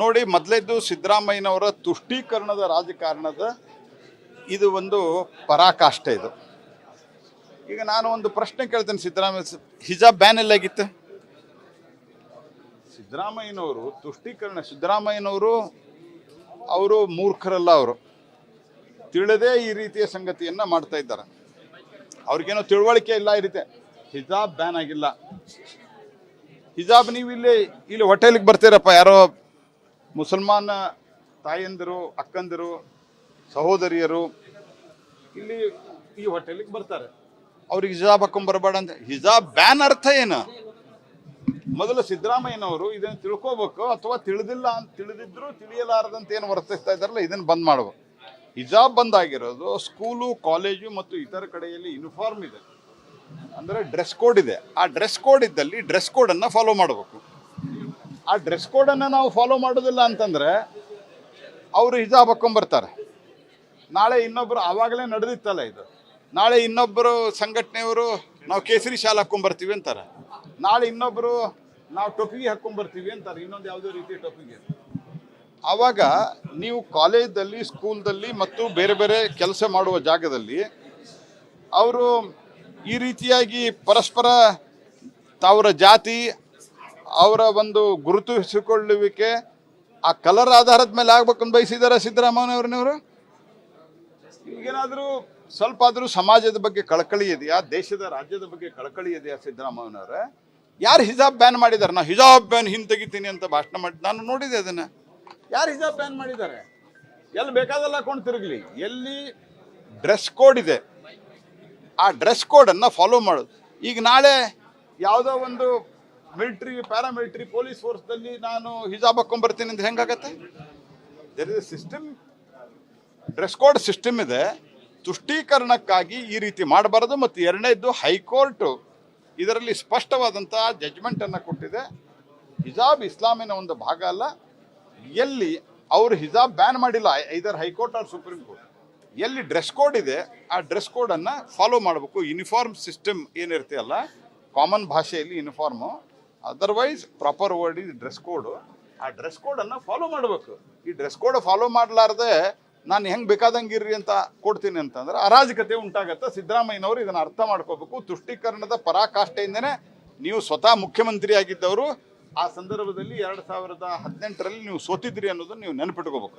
ನೋಡಿ ಮೊದಲೇದ್ದು ಸಿದ್ದರಾಮಯ್ಯನವರ ತುಷ್ಟೀಕರಣದ ರಾಜಕಾರಣದ ಇದು ಒಂದು ಪರಾಕಾಷ್ಠೆ ಇದು. ಈಗ ನಾನು ಒಂದು ಪ್ರಶ್ನೆ ಕೇಳ್ತೇನೆ ಸಿದ್ದರಾಮಯ್ಯ ಹಿಜಾಬ್ ಬ್ಯಾನ್ ಎಲ್ಲಾಗಿತ್ತು? ಸಿದ್ದರಾಮಯ್ಯನವರು ತುಷ್ಟೀಕರಣ, ಸಿದ್ದರಾಮಯ್ಯನವರು ಅವರು ಮೂರ್ಖರಲ್ಲ ಅವರು. ತಿಳಿದೇ ಈ ರೀತಿಯ ಸಂಗತಿಯನ್ನ ಮಾಡ್ತಾ ಇದ್ದಾರೆ. ಅವ್ರಿಗೇನೋ ತಿಳುವಳಿಕೆ ಇಲ್ಲ ಈ ರೀತಿ. ಹಿಜಾಬ್ ಬ್ಯಾನ್ ಆಗಿಲ್ಲ. ಹಿಜಾಬ್ ನೀವು ಇಲ್ಲಿ ಇಲ್ಲಿ ಹೋಟೆಲಿಗೆ ಬರ್ತೀರಪ್ಪ, ಯಾರೋ ಮುಸಲ್ಮಾನ ತಾಯಂದಿರು, ಅಕ್ಕಂದಿರು, ಸಹೋದರಿಯರು ಇಲ್ಲಿ ಈ ಹೋಟೆಲಿಗೆ ಬರ್ತಾರೆ. ಅವ್ರಿಗೆ ಹಿಜಾಬ್ ಹಾಕೊಂಡ್ ಬರಬೇಡ ಅಂತ. ಹಿಜಾಬ್ ಬ್ಯಾನ್ ಅರ್ಥ ಏನು? ಮೊದಲು ಸಿದ್ದರಾಮಯ್ಯನವರು ಇದನ್ನು ತಿಳ್ಕೋಬೇಕು ಅಥವಾ ತಿಳಿದಿಲ್ಲ ಅಂತ ತಿಳಿದಿದ್ರು ತಿಳಿಯಲಾರದಂತ ಏನು ವರ್ತಿಸ್ತಾ ಇದ್ದಾರಲ್ಲ, ಇದನ್ನು ಬಂದ್ ಮಾಡಬೇಕು ಹಿಜಾಬ್ ಬಂದ್ ಆಗಿರೋದು ಸ್ಕೂಲು, ಕಾಲೇಜು ಮತ್ತು ಇತರ ಕಡೆಯಲ್ಲಿ ಯೂನಿಫಾರ್ಮ್ ಇದೆ. ಅಂದರೆ ಡ್ರೆಸ್ ಕೋಡ್ ಇದೆ. ಆ ಡ್ರೆಸ್ ಕೋಡ್ ಇದ್ದಲ್ಲಿ ಡ್ರೆಸ್ ಕೋಡನ್ನು ಫಾಲೋ ಮಾಡಬೇಕು. ಆ ಡ್ರೆಸ್ ಕೋಡನ್ನು ನಾವು ಫಾಲೋ ಮಾಡೋದಿಲ್ಲ ಅಂತಂದರೆ ಅವರು ಹಿಜಾಬ್ ಹಾಕ್ಕೊಂಬರ್ತಾರೆ ನಾಳೆ ಇನ್ನೊಬ್ಬರು ಆವಾಗಲೇ ನಡೆದಿತ್ತಲ್ಲ ಇದು. ನಾಳೆ ಇನ್ನೊಬ್ಬರು ಸಂಘಟನೆಯವರು ನಾವು ಕೇಸರಿ ಶಾಲೆ ಹಾಕ್ಕೊಂಬರ್ತೀವಿ ಅಂತಾರೆ. ನಾಳೆ ಇನ್ನೊಬ್ಬರು ನಾವು ಟೊಪಿಗೆ ಹಾಕ್ಕೊಂಬರ್ತೀವಿ ಅಂತಾರೆ. ಇನ್ನೊಂದು ಯಾವುದೋ ರೀತಿ ಟೊಪಿಗೆ. ಆವಾಗ ನೀವು ಕಾಲೇಜಲ್ಲಿ, ಸ್ಕೂಲ್ದಲ್ಲಿ ಮತ್ತು ಬೇರೆ ಬೇರೆ ಕೆಲಸ ಮಾಡುವ ಜಾಗದಲ್ಲಿ ಅವರು ಈ ರೀತಿಯಾಗಿ ಪರಸ್ಪರ ತಾವರ ಜಾತಿ ಅವರ ಒಂದು ಗುರುತಿಸಿಕೊಳ್ಳುವಿಕೆ ಆ ಕಲರ್ ಆಧಾರದ ಮೇಲೆ ಆಗ್ಬೇಕಂತ ಬಯಸಿದಾರ ಸಿದ್ದರಾಮಯ್ಯವ್ರನ್ನವರು ಈಗೇನಾದರೂ ಸ್ವಲ್ಪ ಆದರೂ ಸಮಾಜದ ಬಗ್ಗೆ ಕಳಕಳಿ ಇದೆಯಾ? ದೇಶದ ರಾಜ್ಯದ ಬಗ್ಗೆ ಕಳಕಳಿ ಇದೆಯಾ ಸಿದ್ದರಾಮಯ್ಯನವ್ರೆ? ಯಾರು ಹಿಜಾಬ್ ಬ್ಯಾನ್ ಮಾಡಿದ್ದಾರೆ ನಾ ಹಿಜಾಬ್ ಬ್ಯಾನ್ ಹಿಂತೆಗಿತೀನಿ ಅಂತ ಭಾಷಣ ಮಾಡಿ ನಾನು ನೋಡಿದೆ ಅದನ್ನ. ಯಾರು ಹಿಜಾಬ್ ಬ್ಯಾನ್ ಮಾಡಿದ್ದಾರೆ ಎಲ್ಲಿ ಬೇಕಾದಲ್ಲ ಹಾಕೊಂಡು ತಿರುಗಲಿ. ಎಲ್ಲಿ ಡ್ರೆಸ್ ಕೋಡ್ ಇದೆ. ಆ ಡ್ರೆಸ್ ಕೋಡನ್ನು ಫಾಲೋ ಮಾಡೋದು ಈಗ ನಾಳೆ ಯಾವುದೋ ಒಂದು ಮಿಲಿಟ್ರಿ ಪ್ಯಾರಾಮಿಲಿಟ್ರಿ ಪೊಲೀಸ್ ಫೋರ್ಸ್ದಲ್ಲಿ ನಾನು ಹಿಜಾಬ್ ಹಾಕೊಂಡ್ಬರ್ತೀನಿ ಅಂತ ಹೆಂಗಾಗತ್ತೆ? There is system dress code system ಇದೆ. ತುಷ್ಟೀಕರಣಕ್ಕಾಗಿ ಈ ರೀತಿ ಮಾಡಬಾರದು ಮತ್ತು ಎರಡನೇದ್ದು ಹೈಕೋರ್ಟ್ ಇದರಲ್ಲಿ ಸ್ಪಷ್ಟವಾದಂಥ ಜಜ್ಮೆಂಟನ್ನು ಕೊಟ್ಟಿದೆ. ಹಿಜಾಬ್ ಇಸ್ಲಾಮಿನ ಒಂದು ಭಾಗ ಅಲ್ಲ. ಎಲ್ಲಿ ಅವರು ಹಿಜಾಬ್ ಬ್ಯಾನ್ ಮಾಡಿಲ್ಲ, either high court or supreme court. ಎಲ್ಲಿ ಡ್ರೆಸ್ ಕೋಡ್ ಇದೆ, ಆ ಡ್ರೆಸ್ ಕೋಡನ್ನು ಫಾಲೋ ಮಾಡಬೇಕು. ಯೂನಿಫಾರ್ಮ್ ಸಿಸ್ಟಮ್ ಏನಿರ್ತೀಯಲ್ಲ ಕಾಮನ್ ಭಾಷೆಯಲ್ಲಿ uniform otherwise proper word is dress code ಆ ಡ್ರೆಸ್ ಕೋಡನ್ನು ಫಾಲೋ ಮಾಡಬೇಕು. ಈ ಡ್ರೆಸ್ ಕೋಡ್ ಫಾಲೋ ಮಾಡಲಾರ್ದೆ ನಾನು ಹೆಂಗೆ ಬೇಕಾದಂಗಿರ್ರಿ ಅಂತ ಕೊಡ್ತೀನಿ ಅಂತಂದ್ರೆ ಅರಾಜಕತೆ ಉಂಟಾಗತ್ತೆ. ಸಿದ್ದರಾಮಯ್ಯನವರು ಇದನ್ನು ಅರ್ಥ ಮಾಡ್ಕೋಬೇಕು. ತುಷ್ಟೀಕರಣದ ಪರಾಕಾಷ್ಠೆಯಿಂದನೇ ನೀವು ಸ್ವತಃ ಮುಖ್ಯಮಂತ್ರಿ ಆಗಿದ್ದವರು. ಆ ಸಂದರ್ಭದಲ್ಲಿ ಎರಡು ಸಾವಿರದ ಹದಿನೆಂಟರಲ್ಲಿ ನೀವು ಸೋತಿದ್ರಿ ಅನ್ನೋದನ್ನು ನೀವು ನೆನಪಿಟ್ಕೋಬೇಕು.